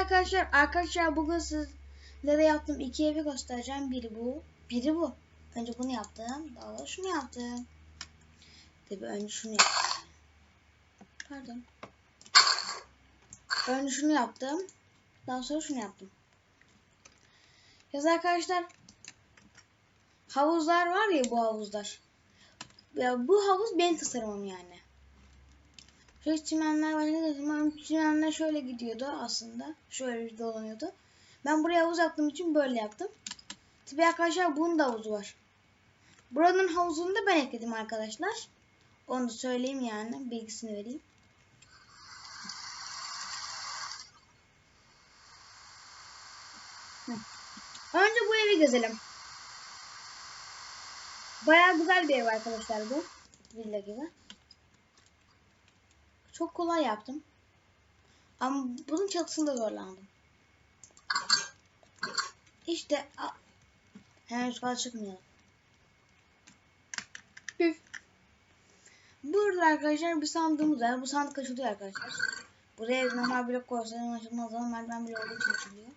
arkadaşlar. Arkadaşlar bugün sizlere yaptığım iki evi göstereceğim. Biri bu. Biri bu. Önce bunu yaptım. Daha sonra şunu yaptım. Tabii önce şunu yaptım. Pardon. Önce şunu yaptım. Daha sonra şunu yaptım. Yaz arkadaşlar. Havuzlar var ya bu havuzlar. Ya bu havuz benim tasarımım yani. Şöyle çimenler var. Ne dedim? Çimenler şöyle gidiyordu aslında. Şöyle dolanıyordu. Ben buraya havuz yaptığım için böyle yaptım. Tabii arkadaşlar bunun da havuzu var. Buranın havuzunu da ben ekledim arkadaşlar. Onu da söyleyeyim yani. Bilgisini vereyim. Önce bu evi gezelim. Bayağı güzel bir ev arkadaşlar bu. Villa gibi. Çok kolay yaptım. Ama bunun çatısında zorlandım. İşte hemen yukarı çıkmayalım. Üf. Burada arkadaşlar bir sandığımız var. Bu sandık açılıyor arkadaşlar. Buraya normal blok koysanız açılmaz ama merdiven bloğu için açılıyor.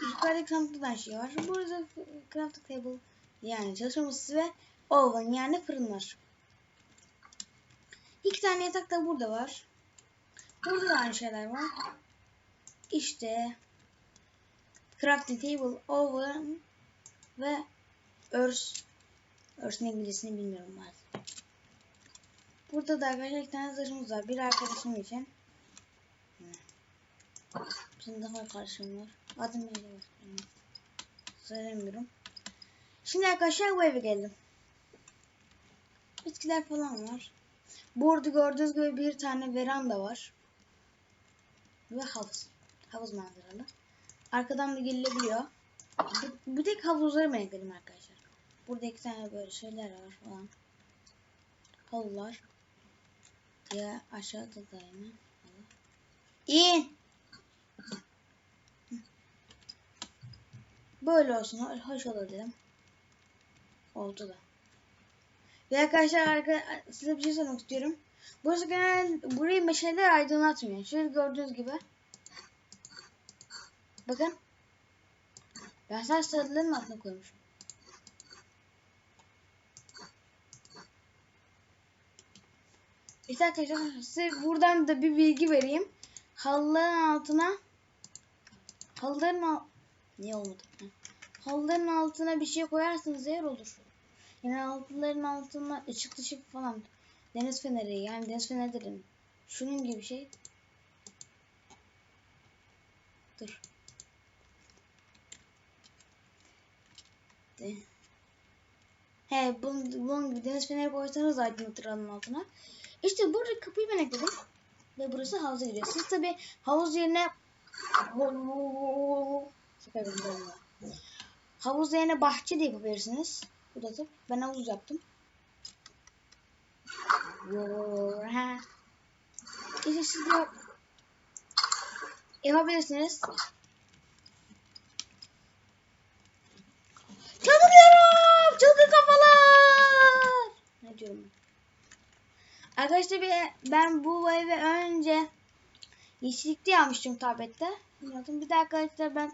Yukarıdaki sandıkta da şey var. Burada crafting table yani çalışma masası ve oven yani fırın var. İki tane yatak da burada var. Burada da aynı şeyler var. İşte crafting table, oven ve örs. Örsün İngilizcesini bilmiyorum maalesef. Burada da arkadaşlar iki tane zırhımız var. Bir arkadaşım için. Şimdi daha karşım var. Adım neydi? Söylemiyorum. Şimdi arkadaşlar bu eve geldim. Bitkiler falan var. Burada gördüğünüz gibi bir tane veranda var. Ve havuz. Havuz manzaralı. Arkadan da gelinebiliyor. Bir, bir tek havuzları ben ekledim arkadaşlar. Burada iki tane böyle şeyler var falan. Halılar. Ya aşağıda da yine. İn. Böyle olsun. Hoş olur dedim. Oldu da. Ve arkadaşlar arka, size bir şey söylemek istiyorum. Burası genel burayı meşaleler aydınlatmıyor. Şöyle gördüğünüz gibi. Bakın. Ben sadece sarıların altına koymuşum. İşte arkadaşlar size buradan da bir bilgi vereyim. Halıların altına halıların al Niye olmadı? Halıların altına bir şey koyarsanız eğer olur. Yani altların altına ışık ışık falan. Deniz feneri yani deniz feneri dedim. Şunun gibi şey. Dur. De. He bunun, bunun gibi deniz feneri koysanız aydınlatır alın altına. İşte burada kapıyı ben ekledim. Ve burası havuza giriyor. Siz tabi havuz yerine. Havuz yerine bahçe de yapabilirsiniz. Bu da tıp. Ben havuz yaptım. İşte siz de yapabilirsiniz. Çalıyorum! Çılgın kafalar! Ne diyorum? Arkadaşlar ben bu evi önce yeşillikte yapmıştım tablette. Bir de arkadaşlar ben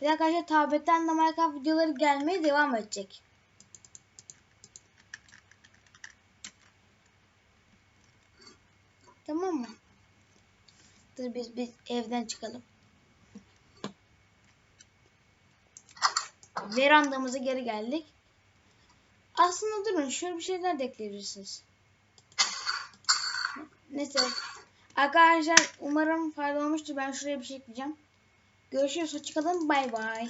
bir de arkadaşlar tabletten de Minecraft videoları gelmeye devam edecek. Tamam mı? Dur biz biz evden çıkalım. Verandamıza geri geldik. Aslında durun şöyle bir şeyler de ekleyebilirsiniz. Neyse. Arkadaşlar umarım faydalı olmuştur. Ben şuraya bir şey ekleyeceğim. Görüşürüz. Hoşçakalın. Bay bay.